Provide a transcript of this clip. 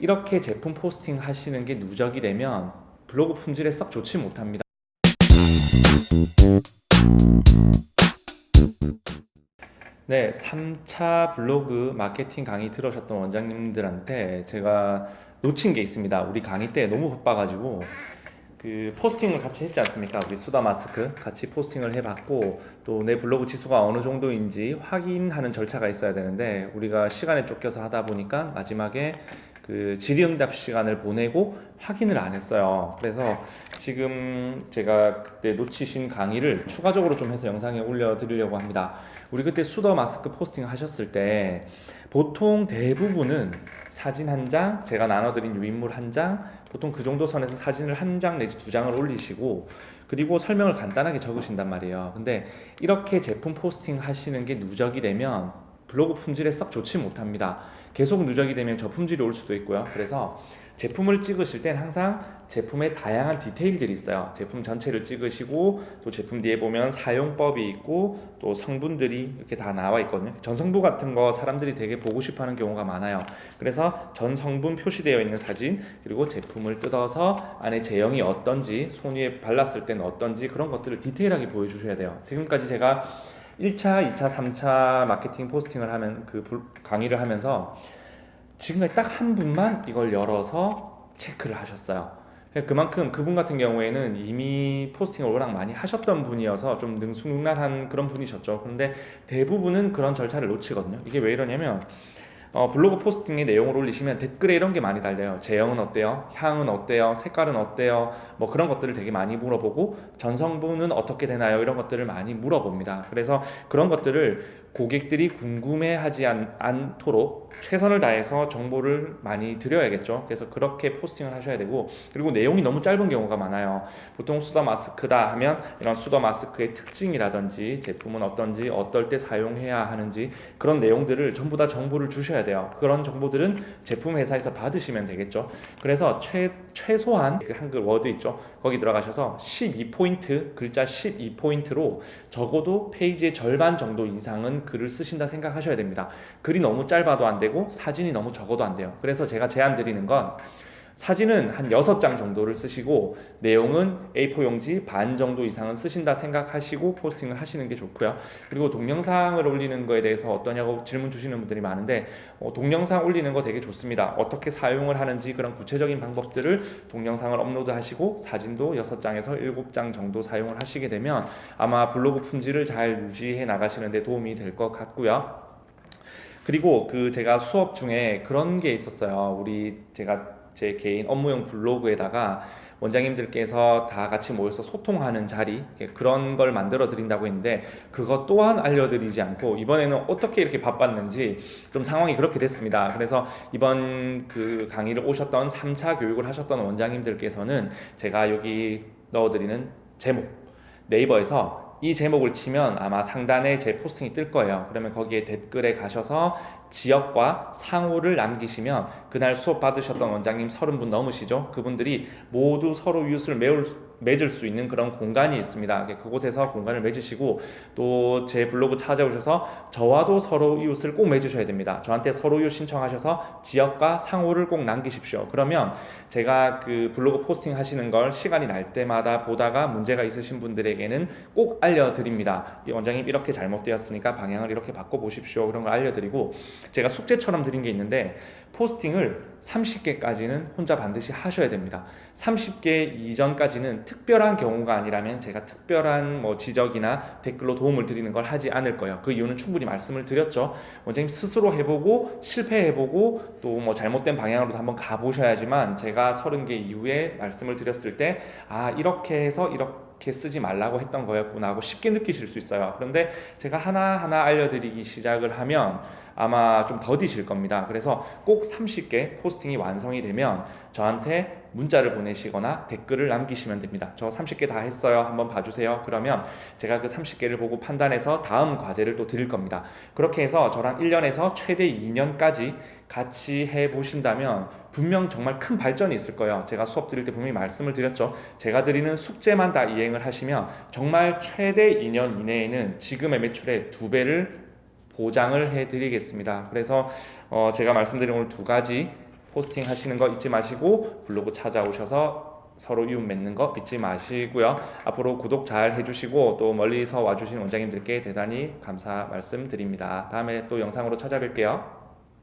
이렇게 제품 포스팅 하시는 게 누적이 되면 블로그 품질에 썩 좋지 못합니다. 네, 3차 블로그 마케팅 강의 들으셨던 원장님들한테 제가 놓친 게 있습니다. 우리 강의 때 너무 바빠가지고 그 포스팅을 같이 했지 않습니까? 우리 수다 마스크 같이 포스팅을 해봤고 또 내 블로그 지수가 어느 정도인지 확인하는 절차가 있어야 되는데 우리가 시간에 쫓겨서 하다 보니까 마지막에 그 질의응답 시간을 보내고 확인을 안 했어요. 그래서 지금 제가 그때 놓치신 강의를 추가적으로 좀 해서 영상에 올려드리려고 합니다. 우리 그때 수더 마스크 포스팅 하셨을 때 보통 대부분은 사진 한 장, 제가 나눠드린 유인물 한 장, 보통 그 정도 선에서 사진을 한 장 내지 두 장을 올리시고 그리고 설명을 간단하게 적으신단 말이에요. 근데 이렇게 제품 포스팅 하시는 게 누적이 되면 블로그 품질에 썩 좋지 못합니다. 계속 누적이 되면 저 품질이 올 수도 있고요. 그래서 제품을 찍으실 땐 항상 제품의 다양한 디테일들이 있어요. 제품 전체를 찍으시고 또 제품 뒤에 보면 사용법이 있고 또 성분들이 이렇게 다 나와 있거든요. 전성부 같은 거 사람들이 되게 보고 싶어 하는 경우가 많아요. 그래서 전 성분 표시되어 있는 사진 그리고 제품을 뜯어서 안에 제형이 어떤지 손 위에 발랐을 때는 어떤지 그런 것들을 디테일하게 보여주셔야 돼요. 지금까지 제가 1차, 2차, 3차 마케팅 포스팅을 하면 그 불- 강의를 하면서 지금까지 딱 한 분만 이걸 열어서 체크를 하셨어요. 그만큼 그분 같은 경우에는 이미 포스팅을 워낙 많이 하셨던 분이어서 좀 능수능란한 그런 분이셨죠. 그런데 대부분은 그런 절차를 놓치거든요. 이게 왜 이러냐면 어, 블로그 포스팅에 내용을 올리시면 댓글에 이런 게 많이 달려요. 제형은 어때요? 향은 어때요? 색깔은 어때요? 뭐 그런 것들을 되게 많이 물어보고 전성분은 어떻게 되나요? 이런 것들을 많이 물어봅니다. 그래서 그런 것들을 고객들이 궁금해하지 않, 않도록 최선을 다해서 정보를 많이 드려야겠죠. 그래서 그렇게 포스팅을 하셔야 되고 그리고 내용이 너무 짧은 경우가 많아요. 보통 수더 마스크다 하면 이런 수더 마스크의 특징이라든지 제품은 어떤지 어떨 때 사용해야 하는지 그런 내용들을 전부 다 정보를 주셔야 돼요. 그런 정보들은 제품 회사에서 받으시면 되겠죠. 그래서 최, 최소한 그 한글 워드 있죠. 거기 들어가셔서 12포인트 글자 12포인트로 적어도 페이지의 절반 정도 이상은 글을 쓰신다 생각하셔야 됩니다. 글이 너무 짧아도 안 되고 사진이 너무 적어도 안 돼요. 그래서 제가 제안 드리는 건 사진은 한 6장 정도를 쓰시고 내용은 A4 용지 반 정도 이상은 쓰신다 생각하시고 포스팅을 하시는 게 좋고요. 그리고 동영상을 올리는 거에 대해서 어떠냐고 질문 주시는 분들이 많은데 어, 동영상 올리는 거 되게 좋습니다. 어떻게 사용을 하는지 그런 구체적인 방법들을 동영상을 업로드하시고 사진도 6장에서 7장 정도 사용을 하시게 되면 아마 블로그 품질을 잘 유지해 나가시는 데 도움이 될 것 같고요. 그리고 그 제가 수업 중에 그런 게 있었어요. 우리 제가 제 개인 업무용 블로그에다가 원장님들께서 다 같이 모여서 소통하는 자리 그런 걸 만들어 드린다고 했는데 그것 또한 알려드리지 않고 이번에는 어떻게 이렇게 바빴는지 좀 상황이 그렇게 됐습니다. 그래서 이번 그 강의를 오셨던 3차 교육을 하셨던 원장님들께서는 제가 여기 넣어드리는 제목 네이버에서 이 제목을 치면 아마 상단에 제 포스팅이 뜰 거예요. 그러면 거기에 댓글에 가셔서 지역과 상호를 남기시면 그날 수업 받으셨던 원장님 30분 넘으시죠? 그분들이 모두 서로 이웃을 수- 맺을 수 있는 그런 공간이 있습니다. 그곳에서 공간을 맺으시고 또 제 블로그 찾아오셔서 저와도 서로 이웃을 꼭 맺으셔야 됩니다. 저한테 서로 이웃 신청하셔서 지역과 상호를 꼭 남기십시오. 그러면 제가 그 블로그 포스팅 하시는 걸 시간이 날 때마다 보다가 문제가 있으신 분들에게는 꼭 알려드립니다. 이 원장님 이렇게 잘못되었으니까 방향을 이렇게 바꿔보십시오. 그런 걸 알려드리고 제가 숙제처럼 드린 게 있는데 포스팅을 30개까지는 혼자 반드시 하셔야 됩니다. 30개 이전까지는 특별한 경우가 아니라면 제가 특별한 뭐 지적이나 댓글로 도움을 드리는 걸 하지 않을 거예요. 그 이유는 충분히 말씀을 드렸죠. 원장님 스스로 해보고 실패해보고 또 뭐 잘못된 방향으로도 한번 가보셔야지만 제가 30개 이후에 말씀을 드렸을 때 아 이렇게 해서 이렇게 이렇게 쓰지 말라고 했던 거였구나 하고 쉽게 느끼실 수 있어요. 그런데 제가 하나하나 알려드리기 시작을 하면 아마 좀 더디실 겁니다. 그래서 꼭 30개 포스팅이 완성이 되면 저한테 문자를 보내시거나 댓글을 남기시면 됩니다. 저 30개 다 했어요. 한번 봐주세요. 그러면 제가 그 30개를 보고 판단해서 다음 과제를 또 드릴 겁니다. 그렇게 해서 저랑 1년에서 최대 2년까지 같이 해 보신다면 분명 정말 큰 발전이 있을 거예요. 제가 수업 드릴 때 분명히 말씀을 드렸죠. 제가 드리는 숙제만 다 이행을 하시면 정말 최대 2년 이내에는 지금의 매출의 두 배를 보장을 해 드리겠습니다. 그래서 어 제가 말씀드린 오늘 두 가지 포스팅 하시는 거 잊지 마시고 블로그 찾아오셔서 서로 이웃 맺는 거 잊지 마시고요. 앞으로 구독 잘 해주시고 또 멀리서 와주신 원장님들께 대단히 감사 말씀드립니다. 다음에 또 영상으로 찾아뵐게요.